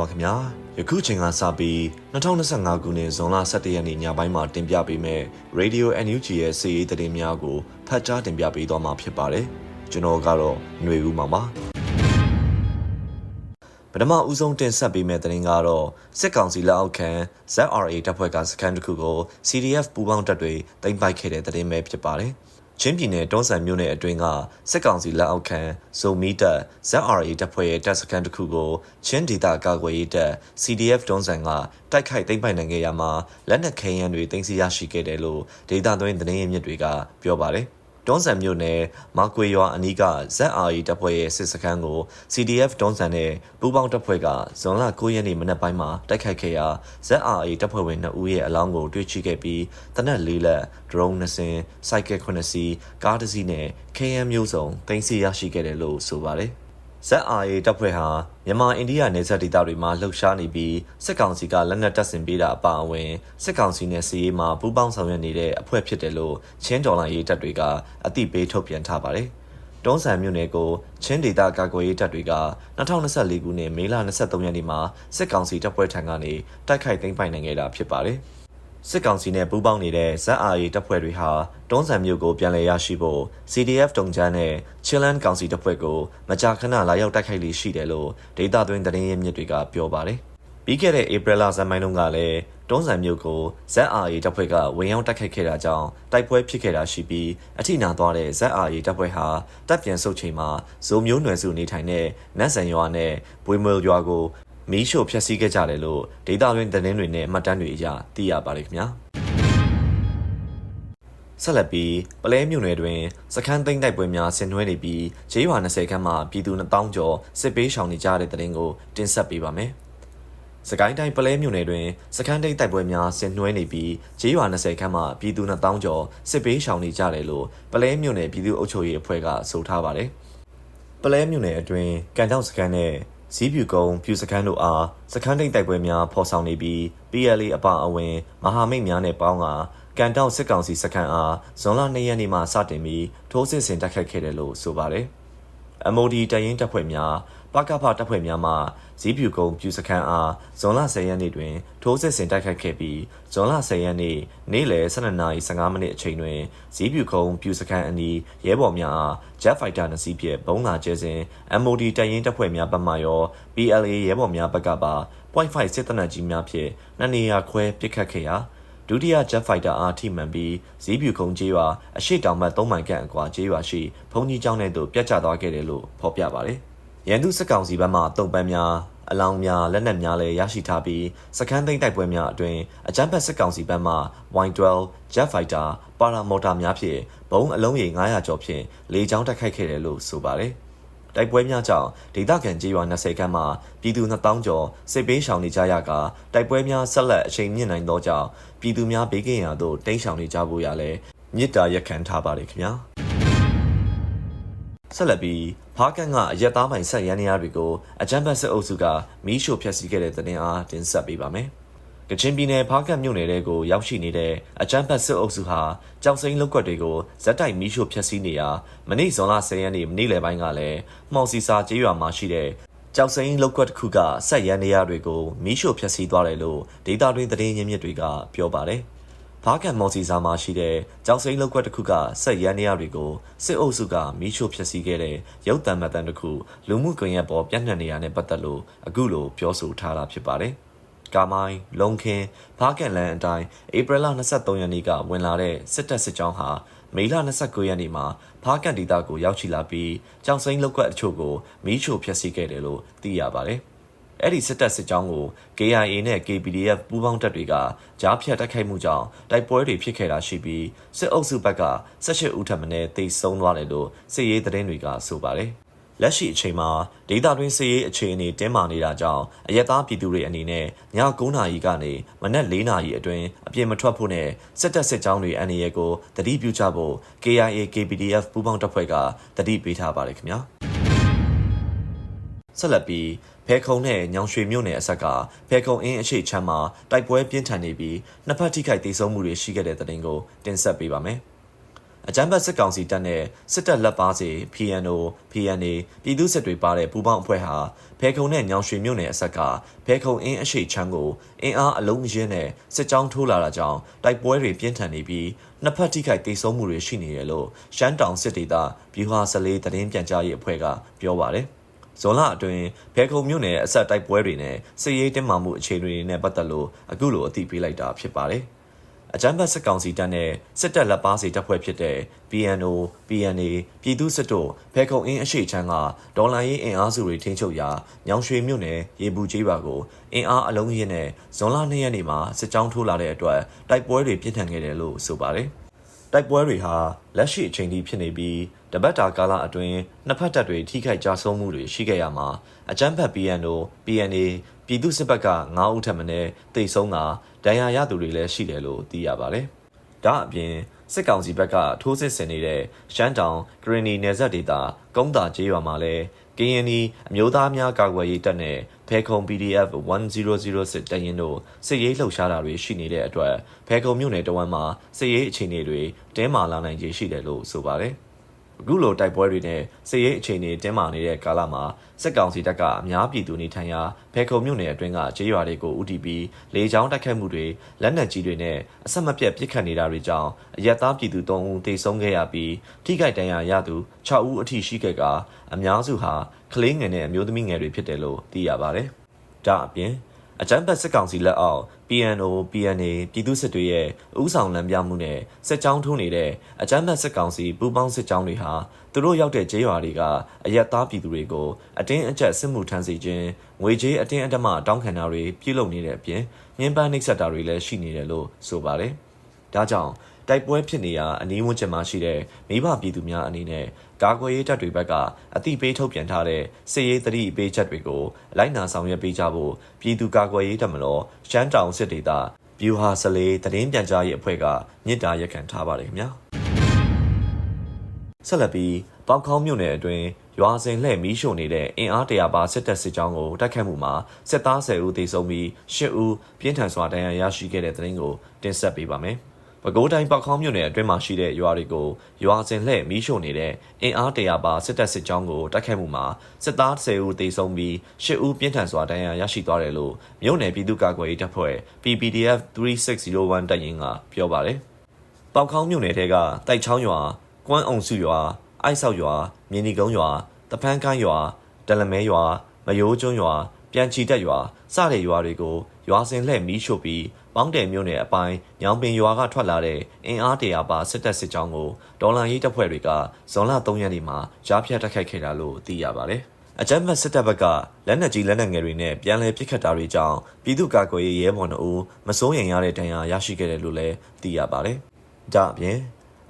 ပါခင်ဗျာယခုချိန်ကစပြီး2025ခုနှစ်ဇွန်လ17ရက်နေ့ညပိုင်းမှာတင်ပြပေးမယ့် Radio NUG ရဲ့စီးရီးသတင်းများကိုဖတ်ကြားတင်ပြပေးသွားမှာဖြစ်ပါတယ်ကျွန်တော်ကတော့ຫນွေဦးမှာပါပထမဦးဆုံးတင်ဆက်ပေးမယ့်သတင်းကတော့စစ်ကောင်စီလက်အောက်ခံ ZRA တပ်ဖွဲ့ကစခန်းတစ်ခုကို CDF ပူးပေါင်းတပ်တွေတင်ပိုက်ခဲ့တဲ့သတင်းပဲဖြစ်ပါတယ် ချင်းပြည်နယ်တွန်းဆန်မြို့နယ်အတွင်းကစစ်ကောင်စီလက်အောက်ခံဇိုမီတပ် ZRA တပ်ဖွဲ့ရဲ့တပ်စခန်းတစ်ခုကိုချင်းဒေသကာကွယ်ရေးတပ် CDF တွန်းဆန်ကတိုက်ခိုက်သိမ်းပိုက်နိုင်ခဲ့ရမှာလက်နက်ခဲယမ်းတွေတင်စီရရှိခဲ့တယ်လို့ဒေသသွင်းသတင်းရင်းမြစ်တွေကပြောပါတယ်။ တွန်းဆန်မြို့နယ်မာကွေရွာအနီးက ZRA တပ်ဖွဲ့ရဲ့စစ်စခန်းကို CDF တွန်းဆန်နဲ့ပူးပေါင်းတပ်ဖွဲ့ကဇွန်လ9ရက်နေ့မနက်ပိုင်းမှာတိုက်ခိုက်ခဲ့ရာ ZRA တပ်ဖွဲ့ဝင်2ဦးရဲ့အလောင်းကိုတွေ့ရှိခဲ့ပြီးတနက်၄လက်ဒရုန်း2စင်းစိုက်ကယ်9စီး ကားတစ်စီးနဲ့ KM မျိုးစုံတင်စီရရှိခဲ့တယ်လို့ဆိုပါတယ်။ ZRA တပ်ဖွဲ့ဟာမြန်မာအိန္ဒိယနယ်စပ်ဒေသတွေမှာလှုပ်ရှားနေပြီးစစ်ကောင်စီကလက်နက်တပ်ဆင်ပေးတာအပါအဝင်စစ်ကောင်စီနဲ့စီးရေးမှာပူးပေါင်းဆောင်ရွက်နေတဲ့အဖွဲ့ဖြစ်တယ်လို့ချင်းဒေါ်လာရေးတပ်တွေကအသိပေးထုတ်ပြန်ထားပါတယ်။တွန်းဆန်မြို့နယ်ကိုချင်းဒေသကာကွယ်ရေးတပ်တွေက2024ခုနှစ်မေလ23ရက်နေ့မှာစစ်ကောင်စီတပ်ဖွဲ့ထံကနေတိုက်ခိုက်သိမ်းပိုက်နိုင်ခဲ့တာဖြစ်ပါတယ်။ စစ်ကောင်စီနဲ့ပူးပေါင်းနေတဲ့ ZRA တပ်ဖွဲ့တွေဟာတွန်းဆန်မြို့ကိုပြန်လည်ရရှိဖို့ CDF တုံချမ်းနဲ့ Chilean ကောင်စီတပ်ဖွဲ့ကိုမကြာခဏလာရောက်တိုက်ခိုက်လေးရှိတယ်လို့ဒေတာသွင်းသတင်းရင်းမြစ်တွေကပြောပါတယ်။ပြီးခဲ့တဲ့ဧပြီလဇန်ပိုင်းတုန်းကလည်းတွန်းဆန်မြို့ကို ZRA တပ်ဖွဲ့ကဝင်ရောက်တိုက်ခိုက်ခဲ့တာကြောင့်တိုက်ပွဲဖြစ်ခဲ့တာရှိပြီးအထိနာသွားတဲ့ ZRA တပ်ဖွဲ့ဟာတပ်ပြန်ဆုတ်ချိန်မှာဇိုမျိုးနွယ်စုနေထိုင်တဲ့နတ်ဆန်ရွာနဲ့ဘွေမွေရွာကို မီးရှို့ဖျက်ဆီးခဲ့ကြတယ်လို့ဒေတာတွင်သတင်းတွေနဲ့မှတ်တမ်းတွေအရသိရပါတယ်ခင်ဗျာဆက်လက်ပြီးပလဲမြို့နယ်တွင်စခန်းသိမ်းတိုက်ပွဲများဆင်နွှဲနေပြီးဂျေးရွာ20ခန်းမှာပြည်သူ1000ကျော်စစ်ပေးရှောင်နေကြတဲ့တဲ့တင်ကိုတင်ဆက်ပေးပါမယ်။စကိုင်းတိုင်းပလဲမြို့နယ်တွင်စခန်းသိမ်းတိုက်ပွဲများဆင်နွှဲနေပြီးဂျေးရွာ20ခန်းမှာပြည်သူ1000ကျော်စစ်ပေးရှောင်နေကြတယ်လို့ပလဲမြို့နယ်ပြည်သူ့အုပ်ချုပ်ရေးအဖွဲ့ကဆိုထားပါတယ်။ပလဲမြို့နယ်အတွင်းကန်တောက်စခန်းနဲ့ဇီးပြူကုန်းပြူစခန်းတို့အားစခန်းတိတ်တိုက်ပွဲများဖော်ဆောင်နေပြီး PLA အပါအဝင်မဟာမိတ်များနဲ့ပေါင်းကကန်တောက်စစ်ကောင်စီစခန်းအားဇွန်လ2ရက်နေ့မှစတင်ပြီးထိုးစစ်ဆင်တိုက်ခတ်ခဲ့တယ်လို့ဆိုပါတယ်။ MOD တရင်တပ်ဖွဲ့များပကဖတပ်ဖွဲ့များမှဇီးပြူကုန်းပြူစခန်းအားဇွန်လ10ရက်နေ့တွင် ထိုးစစ်ဆင်တိုက်ခိုက်ခဲ့ပြီးဇွန်လ10ရက်နေ့နေ့လယ်12:15မိနစ်အချိန်တွင်ဇီးပြူကုန်းပြူစခန်းအနီးရဲဘော်များအား Jet Fighter နှစ်စီးဖြင့်ဘုံးလာကျဲစဉ် MOD တရင်တပ်ဖွဲ့များဘက်မှရော PLA ရဲဘော်များဘက်ကပါ .5 စစ်တပ်နက်ကြီးများဖြင့်နှစ်နေရာခွဲပစ်ခတ်ခဲ့ရာ ဒုတိယ Jet Fighter အားထိမှန်ပြီးဇီးပြူခုံကျေးရွာအရှိတောင်ဘက်3မိုင်ခန့်အကွာကျေးရွာရှိဘုံကြီးကျောင်းထဲသို့ပြတ်ကျသွားခဲ့တယ်လို့ဖော်ပြပါတယ်။ရန်သူစစ်ကောင်စီဘက်မှတုံပန်းများအလောင်းများလက်နက်များလည်းရရှိထားပြီးစခန်းသိမ်းတိုက်ပွဲများအတွင်အကြမ်းဖက်စစ်ကောင်စီဘက်မှ Y12 Jet Fighter ပါရာမော်တာများဖြင့်ဘုံအလုံးရေ900ကျော်ဖြင့်လေကြောင်းတိုက်ခိုက်ခဲ့တယ်လို့ဆိုပါတယ်။ တိုက်ပွဲများကြောင့်ဒေသခံကြေးရွာ20ခန်းမှာပြည်သူ2000ကျော်စစ်ပေးရှောင်နေကြရကတိုက်ပွဲများဆက်လက်အချိန်မြင့်နိုင်သောကြောင့်ပြည်သူများဘေးကင်းရာသို့တိမ်းရှောင်နေကြဖို့ရလဲမြစ်တာရက်ခံထားပါတယ်ခင်ဗျာ။ဆက်လက်ပြီးဖားကန်ကအရက်သားပိုင်ဆက်ရန်နေရတွေကိုအကြမ်းဖက်စစ်အုပ်စုကမီးရှို့ဖျက်ဆီးခဲ့တဲ့သတင်းအားတင်ဆက်ပေးပါမယ်။ ကချင်ပြည်နယ်ဖားကန်မြို့နယ်တဲကိုရောက်ရှိနေတဲ့အကြမ်းဖက်စစ်အုပ်စုဟာကြောက်စိမ်းလုတ်ကွက်တွေကိုဇက်တိုက်မီးရှို့ဖျက်ဆီးနေရာမနေ့ဇွန်လ10ရက်နေ့နေ့လယ်ပိုင်းကလည်းမှော်စီစာကျေးရွာမှာရှိတဲ့ကြောက်စိမ်းလုတ်ကွက်တစ်ခုကဆက်ရန်နေရတွေကိုမီးရှို့ဖျက်ဆီးသွားတယ်လို့ဒေတာတွင်သတင်းရင်းမြစ်တွေကပြောပါတယ်။ဘားကန်မော်စီစာမှာရှိတဲ့ကြောက်စိမ်းလောက်ကွက်တစ်ခုကဆက်ရန်နေရတွေကိုစစ်အုပ်စုကမီးရှို့ဖျက်ဆီးခဲ့တဲ့ရုပ်တံမှတ်တမ်းတစ်ခုလူမှုကွန်ရက်ပေါ်ပြန့်နှံ့နေရတဲ့ပတ်သက်လို့အခုလိုပြောဆိုထားတာဖြစ်ပါတယ်။ ကာမိုင်းလုံခင်းဘားကန်လန်အတိုင်းဧပြီလ23ရက်နေ့ကဝင်လာတဲ့စစ်တပ်စစ်ကြောင်းဟာမေလ29ရက်နေ့မှာဖားကန်ဒေသကိုရောက်ရှိလာပြီးကြောင်စိမ်းလောက်ကွက်အချို့ကိုမီးရှို့ဖျက်ဆီးခဲ့တယ်လို့သိရပါတယ်။အဲ့ဒီစစ်တပ်စစ်ကြောင်းကို KIA နဲ့ KPDF ပူးပေါင်းတပ်တွေကကြားဖြတ်တိုက်ခိုက်မှုကြောင့်တိုက်ပွဲတွေဖြစ်ခဲ့တာရှိပြီးစစ်အုပ်စုဘက်က18ဦးထပ်မံတေဆုံးသွားတယ်လို့စစ်ရေးသတင်းတွေကဆိုပါတယ်။ လက်ရှိအချိန်မှာဒေတာတွင်းစစ်ရေးအခြေအနေတင်းမာနေတာကြောင့်အရက်သားပြည်သူတွေအနေနဲ့ည9နာရီကနေမနက်4နာရီအတွင်းအပြင်မထွက်ဖို့နဲ့စစ်တပ်စစ်ကြောင်းတွေအန္တရာယ်ကိုတတိပြုကြဖို့ KIA KPDF ပူးပေါင်းတပ်ဖွဲ့ကတတိပေးထားပါတယ်ခင်ဗျာ။ဆက်လက်ပြီးဖဲခုံနဲ့ညောင်ရွှေမြို့နယ်အဆက်ကဖဲခုံအင်းအရှိချမ်းမှာတိုက်ပွဲပြင်းထန်နေပြီးနှစ်ဖက်ထိခိုက်ဒေဆုံးမှုတွေရှိခဲ့တဲ့တဲ့တင်ကိုတင်ဆက်ပေးပါမယ်။ အကြမ်းဖက်စစ်ကောင်စီတပ်နဲ့စစ်တပ်လက်ပါစီ PNO PNA ပြည်သူစစ်တွေပါတဲ့ပူးပေါင်းအဖွဲ့ဟာဖဲခုံနဲ့ညောင်ရွှေမြို့နယ်အဆက်ကဖဲခုံအင်းအရှိချမ်းကိုအင်အားအလုံးရင်းနဲ့စစ်ကြောင်းထိုးလာတာကြောင့်တိုက်ပွဲတွေပြင်းထန်နေပြီးနှစ်ဖက်ထိခိုက်ဒေဆုံးမှုတွေရှိနေတယ်လို့ရှမ်းတောင်စစ်ဒေသဗျူဟာ14သတင်းပြန်ကြားရေးအဖွဲ့ကပြောပါတယ်။ဇွန်လအတွင်းဖဲခုံမြို့နယ်အဆက်တိုက်ပွဲတွေနဲ့စစ်ရေးတင်းမာမှုအခြေအနေတွေနဲ့ပတ်သက်လို့အခုလိုအသိပေးလိုက်တာဖြစ်ပါတယ်။ အကြမ်းဖက်စစ်ကောင်စီတပ်နဲ့စစ်တပ်လက်ပါစီတပ်ဖွဲ့ဖြစ်တဲ့ PNO, PNA ပြည်သူစစ်တို့ဖဲခုံအင်းအရှိချမ်းကဒေါ်လာရေးအင်အားစုတွေထိန်းချုပ်ရာညောင်ရွှေမြို့နယ်ရေဘူးကျေးပါကိုအင်အားအလုံးရင်းနဲ့ဇွန်လ2ရက်နေ့မှာစစ်ကြောင်းထိုးလာတဲ့အတွက်တိုက်ပွဲတွေပြင်းထန်ခဲ့တယ်လို့ဆိုပါတယ်။တိုက်ပွဲတွေဟာလက်ရှိအချိန်ထိဖြစ်နေပြီးတပတ်တာကာလအတွင်းနှစ်ဖက်တပ်တွေထိခိုက်ကြဆုံးမှုတွေရှိခဲ့ရမှာအကြမ်းဖက် PNO, PNA ပြည်သူစစ်ဘက်က9ဦးထပ်မံတိတ်ဆုံးတာ ဒဏ်ရာရသူတွေလည်းရှိတယ်လို့သိရပါတယ်။ဒါအပြင်စစ်ကောင်စီဘက်ကထိုးစစ်ဆင်နေတဲ့ရှမ်းတောင်ဂရနီနယ်စပ်ဒေသကုန်းတာကျေးရွာမှာလည်း KNI အမျိုးသားများကာကွယ်ရေးတပ်နဲ့ဖဲခုံ PDF 1006တပ်ရင်းတို့စစ်ရေးလှုပ်ရှားတာတွေရှိနေတဲ့အတွက်ဖဲခုံမြို့နယ်တဝမ်းမှာစစ်ရေးအခြေအနေတွေတင်းမာလာနိုင်ခြေရှိတယ်လို့ဆိုပါတယ်။ အခုလိုတိုက်ပွဲတွေနဲ့စစ်ရေးအခြေအနေတင်းမာနေတဲ့ကာလမှာစစ်ကောင်စီတပ်ကအများပြည်သူနေထိုင်ရာဖဲခုံမြို့နယ်အတွင်းကကျေးရွာတွေကိုဥတီပြီးလေကြောင်းတိုက်ခတ်မှုတွေလက်နက်ကြီးတွေနဲ့အဆက်မပြတ်ပစ်ခတ်နေတာတွေကြောင့်အရက်သားပြည်သူ၃ဦးသေဆုံးခဲ့ရပြီးထိခိုက်ဒဏ်ရာရသူ6ဦးအထိရှိခဲ့ကအများစုဟာကလေးငယ်နဲ့အမျိုးသမီးငယ်တွေဖြစ်တယ်လို့သိရပါတယ်။ဒါအပြင် အကြမ်းဖက်စစ်ကောင်စီလက်အောက် PNO PNA ပြည်သူစစ်တွေရဲ့ဥဆောင်လမ်းပြမှုနဲ့စစ်ကြောင်းထိုးနေတဲ့အကြမ်းဖက်စစ်ကောင်စီပူးပေါင်းစစ်ကြောင်းတွေဟာသူတို့ရောက်တဲ့ကျေးရွာတွေကအရက်သားပြည်သူတွေကိုအတင်းအကျပ်စစ်မှုထမ်းစီခြင်းငွေကြေးအတင်းအဓမ္မတောင်းခံတာတွေပြုလုပ်နေတဲ့အပြင်ညှဉ်းပန်းနှိပ်စက်တာတွေလည်းရှိနေတယ်လို့ဆိုပါတယ်။ဒါကြောင့်တိုက်ပွဲဖြစ်နေရာအနီးဝန်းကျင်မှာရှိတဲ့မိဘပြည်သူများအနေနဲ့ ကာကွယ်ရေးတပ်တွေဘက်ကအတိပေးထုတ်ပြန်ထားတဲ့စစ်ရေးသတိပေးချက်တွေကိုလိုက်နာဆောင်ရွက်ပေးကြဖို့ပြည်သူကာကွယ်ရေးတပ်မတော်ရှမ်းတောင်စစ်ဒေသဗျူဟာစလေသတင်းပြန်ကြားရေးအဖွဲ့ကမြစ်တာရက်ခံထားပါတယ်ခင်ဗျာဆက်လက်ပြီးပေါကောင်းမြို့နယ်အတွင်းရွာစဉ်လှဲ့မီးရှို့နေတဲ့အင်အားတရာပါစစ်တပ်စစ်ကြောင်းကိုတိုက်ခတ်မှုမှာစစ်သား10ဦးသေဆုံးပြီး10ဦးပြင်းထန်စွာဒဏ်ရာရရှိခဲ့တဲ့တဲ့ရင်ကိုတင်ဆက်ပေးပါမယ်။ ပဲခူးတိုင်းပောက်ခေါင်းမြို့နယ်အတွင်းမှာရှိတဲ့ရွာတွေကိုရွာစဉ်လှည့်မီးရှို့နေတဲ့အင်အားတရာပါစစ်တပ်စစ်ကြောင်းကိုတိုက်ခိုက်မှုမှာစစ်သား10ဦးသေဆုံးပြီး10ဦးပြင်းထန်စွာဒဏ်ရာရရှိသွားတယ်လို့မြို့နယ်ပြည်သူ့ကာကွယ်ရေးတပ်ဖွဲ့ PPDF 3601တပ်ရင်းကပြောပါတယ်။ပောက်ခေါင်းမြို့နယ်ထဲကတိုက်ချောင်းရွာ၊ကွမ်းအောင်စုရွာ၊အိုက်ဆောက်ရွာ၊မြင်းဒီကုန်းရွာ၊တပန်းကိုင်းရွာ၊ဒလမဲရွာ၊မယိုးကျွန်းရွာ၊ပြန်ချီတက်ရွာစတဲ့ရွာတွေကို ရွာစဉ်လှည့်မီးရှို့ပြီးပေါင်းတယ်မြို့နယ်အပိုင်းညောင်ပင်ရွာကထွက်လာတဲ့အင်အားတရာပါစစ်တပ်စစ်ကြောင်းကိုဒေါ်လာရေးတပ်ဖွဲ့တွေကဇွန်လ3ရက်နေ့မှာကြားဖြတ်တိုက်ခိုက်ခဲ့တာလို့သိရပါတယ်။အကြမ်းဖက်စစ်တပ်ဘက်ကလက်နက်ကြီးလက်နက်ငယ်တွေနဲ့ပြန်လည်ပစ်ခတ်တာတွေကြောင့်ပြည်သူ့ကာကွယ်ရေးရဲဘော်တို့မစိုးရိမ်ရတဲ့ဒဏ်ရာရရှိခဲ့တယ်လို့လည်းသိရပါတယ်။ဒါအပြင်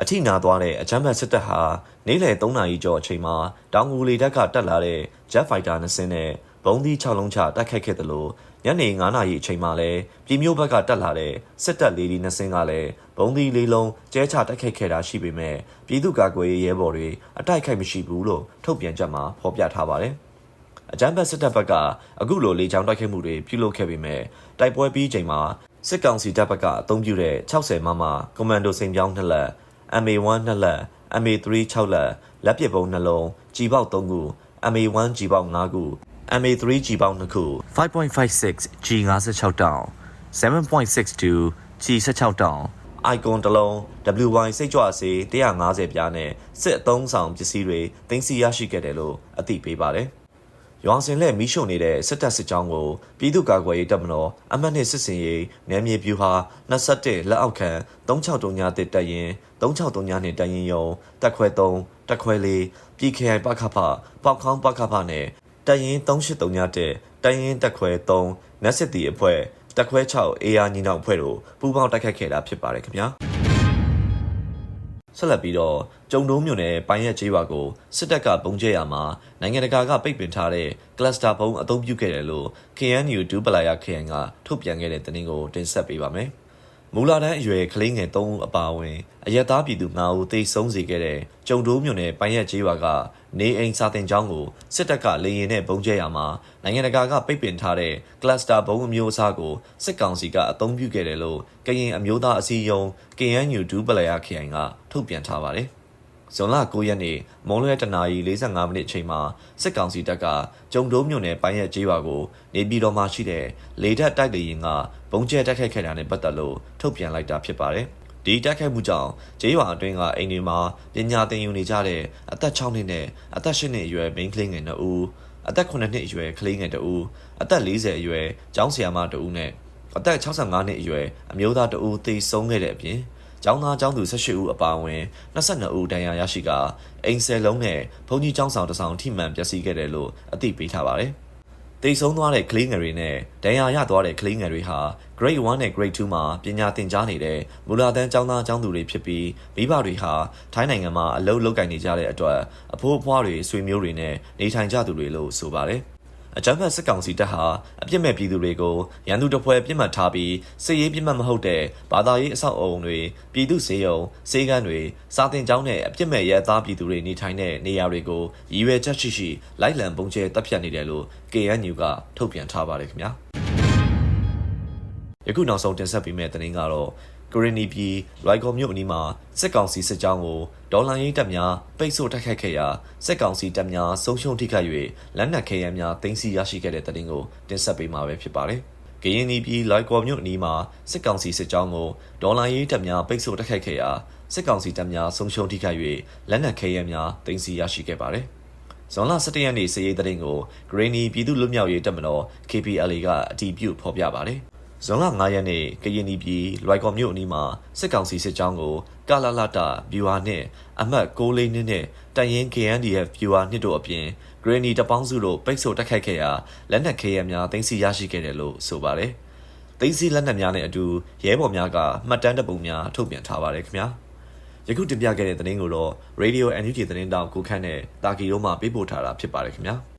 အထိနာသွားတဲ့အချမ်းဘတ်စစ်တပ်ဟာနေ့လယ်3နာရီကျော်အချိန်မှာတောင်ငူလေတပ်ကတက်လာတဲ့ Jet Fighter 2စင်းနဲ့ ဘုံသီး6လုံးချတိုက်ခိုက်ခဲ့တယ်လို့ညနေ9နာရီအချိန်မှာလည်းပြည်မျိုးဘက်ကတက်လာတဲ့စစ်တပ်လေးဒီနှစ်စင်းကလည်းဘုံသီးလေးလုံးကျဲချတိုက်ခိုက်ခဲ့တာရှိပေမဲ့ပြည်သူ့ကာကွယ်ရေးရဲဘော်တွေအတိုက်ခိုက်မရှိဘူးလို့ထုတ်ပြန်ချက်မှာဖော်ပြထားပါတယ်။အကြမ်းဖက်စစ်တပ်ဘက်ကအခုလိုလေကြောင်းတိုက်ခိုက်မှုတွေပြုလုပ်ခဲ့ပေမဲ့တိုက်ပွဲပြီးချိန်မှာစစ်ကောင်စီတပ်ဘက်ကအုံပြုတဲ့60မမကွန်မန်ဒိုစိန်ပြောင်းနှစ်လက် MA1 နှစ်လက် MA3 6လက်လက်ပစ်ပုံနှလုံးကြီပေါက်3ခု MA1 ကြီပေါက်5ခု MA3 G ပေါင်း2ခု5.56 G 56 တောင်7.62 G 16 တောင် icon တစ်လုံး WY စိတ်ကြွစေး150ပြားနဲ့စစ်အသုံးဆောင်ပစ္စည်းတွေတင်စီရရှိခဲ့တယ်လို့အသိပေးပါတယ်။ရွာစင်လက်မီးရှို့နေတဲ့စစ်တပ်စစ်ကြောင်းကိုပြည်သူ့ကာကွယ်ရေးတပ်မတော်အမှတ်နှစ်စစ်စင်ရေးနယ်မြေပြူဟာ21လက်အောက်ခံ36တုံညာတစ်တပ်ရင်36တုံညာနဲ့တပ်ရင်ယုံတက်ခွဲ3တက်ခွဲ4ပြည်ခိုင်ပခဖပေါက်ခေါင်းပခဖနဲ့ တရင်3839တက်တရင်တက်ခွဲ3နက်စစ်တီအဖွဲ့တက်ခွဲ6 AR ညီနောင်အဖွဲ့တို့ပူးပေါင်းတိုက်ခတ်ခဲ့တာဖြစ်ပါတယ်ခင်ဗျာဆက်လက်ပြီးတော့ကြုံတုံးမြို့နယ်ပိုင်းရက်ကျေးရွာကိုစစ်တပ်ကပုံကျဲရမှာနိုင်ငံတကာကပိတ်ပင်ထားတဲ့ကလစတာဘုံအသုံးပြုခဲ့တယ်လို့ KNU ဒူပလာယာ KN ကထုတ်ပြန်ခဲ့တဲ့သတင်းကိုတင်ဆက်ပေးပါမယ်။ မူလာတန်းအရွယ်ကလေးငယ်3ဦးအပါအဝင်အရက်သားပြည်သူ9ဦးသေဆုံးစေခဲ့တဲ့ကြုံတိုးမြို့နယ်ပိုင်းရက်ကျေးရွာကနေအိမ်စာတင်ကျောင်းကိုစစ်တပ်ကလေရင်နဲ့ပုံကျဲရမှာနိုင်ငံတကာကပိတ်ပင်ထားတဲ့ကလစတာဘုံအမျိုးအစားကိုစစ်ကောင်စီကအသုံးပြုခဲ့တယ်လို့ကရင်အမျိုးသားအစည်းအရုံး KNU ဒူးပလယာခရိုင်ကထုတ်ပြန်ထားပါတယ်။ ဇွန်လ9ရက်နေ့မွန်လွဲတနာရီ45မိနစ်အချိန်မှာစစ်ကောင်စီတပ်ကကြုံတိုးမြို့နယ်ပိုင်းရက်ကျေးရွာကိုနေပြည်တော်မှာရှိတဲ့လေတပ်တိုက်လေရင်ကဘုံကျဲတိုက်ခိုက်ခဲ့တာနဲ့ပတ်သက်လို့ထုတ်ပြန်လိုက်တာဖြစ်ပါတယ်။ဒီတိုက်ခိုက်မှုကြောင့်ကျေးရွာအတွင်းကအိမ်တွေမှာပညာသင်ယူနေကြတဲ့အသက်6နှစ်နဲ့အသက်8နှစ်အရွယ်မိန်းကလေးငယ်2ဦးအသက်9နှစ်အရွယ်ကလေးငယ်2ဦးအသက်40အရွယ်ကျောင်းဆရာမ2ဦးနဲ့အသက်65နှစ်အရွယ်အမျိုးသား2ဦးသေဆုံးခဲ့တဲ့အပြင် ကျောင်းသားကျောင်းသူ18ဦးအပါအဝင်22ဦးဒဏ်ရာရရှိကအိမ်ဆယ်လုံးနဲ့ဘုံကြီးကျောင်းဆောင်တစ်ဆောင်ထိမှန်ပျက်စီးခဲ့တယ်လို့အသိပေးထားပါတယ်။တိတ်ဆုံးသွားတဲ့ကလေးငယ်တွေနဲ့ဒဏ်ရာရသွားတဲ့ကလေးငယ်တွေဟာ Grade 1နဲ့ Grade 2မှာပညာသင်ကြားနေတဲ့မူလာတန်းကျောင်းသားကျောင်းသူတွေဖြစ်ပြီးမိဘတွေဟာထိုင်းနိုင်ငံမှာအလုပ်လုပ်ကိုင်နေကြတဲ့အတွက်အဖိုးအဖွားတွေဆွေမျိုးတွေနဲ့နေထိုင်ကြသူတွေလို့ဆိုပါတယ်။ အကြမ်းဖက်စစ်ကောင်စီတပ်ဟာအပြစ်မဲ့ပြည်သူတွေကိုရန်သူတပွဲပြစ်မှတ်ထားပြီးစစ်ရေးပြစ်မှတ်မဟုတ်တဲ့ဘာသာရေးအဆောက်အအုံတွေပြည်သူစေယုံစေကန်းတွေစာတင်ကျောင်းနဲ့အပြစ်မဲ့ရဲသားပြည်သူတွေနေထိုင်တဲ့နေရာတွေကိုရည်ရွယ်ချက်ရှိရှိလိုက်လံပုံကျဲတပ်ဖြတ်နေတယ်လို့ KNU ကထုတ်ပြန်ထားပါတယ်ခင်ဗျာယခုနောက်ဆုံးတင်ဆက်ပေးမယ့်သတင်းကတော့ ကရင်နီပြည်ရိုက်ကော်မြို့အနီးမှာစစ်ကောင်စီစစ်ကြောင်းကိုဒေါ်လာရင်းတပ်များပိတ်ဆို့တိုက်ခိုက်ခဲ့ရာစစ်ကောင်စီတပ်များဆုံးရှုံးထိခိုက်၍လက်နက်ခဲယမ်းများတင်စီရရှိခဲ့တဲ့တဲ့တင်ကိုတင်ဆက်ပေးမှာပဲဖြစ်ပါတယ်။ကရင်နီပြည်ရိုက်ကော်မြို့အနီးမှာစစ်ကောင်စီစစ်ကြောင်းကိုဒေါ်လာရင်းတပ်များပိတ်ဆို့တိုက်ခိုက်ခဲ့ရာစစ်ကောင်စီတပ်များဆုံးရှုံးထိခိုက်၍လက်နက်ခဲယမ်းများတင်စီရရှိခဲ့ပါတယ်။ဇွန်လ17ရက်နေ့စည်ရေးတဲ့ကိုဂရင်းနီပြည်သူ့လွတ်မြောက်ရေးတပ်မတော် KPLA ကအတည်ပြုဖော်ပြပါတယ်။ ဇွန်လ9ရက်နေ့ကရင်ပြည်လွိုက်ကော်မြို့အနီးမှာစစ်ကောင်စီစစ်ကြောင်းကိုကာလာလာတာဗျူဟာနှင့်အမှတ်6လေးနှစ်နဲ့တန်ရင် KNDF ဗျူဟာနှစ်တို့အပြင်ဂရနီတပေါင်းစုတို့ပိတ်ဆို့တိုက်ခိုက်ခဲ့ရာလက်နက်ခဲယမ်းများတင်စီရရှိခဲ့တယ်လို့ဆိုပါတယ်။တင်စီလက်နက်များနဲ့အတူရဲဘော်များကမှတ်တမ်းတပုံများထုတ်ပြန်ထားပါတယ်ခင်ဗျာ။ယခုတင်ပြခဲ့တဲ့သတင်းကိုတော့ Radio NUG သတင်းတောင်ကိုခန့်နဲ့တာကီတို့မှပေးပို့ထားတာဖြစ်ပါတယ်ခင်ဗျာ။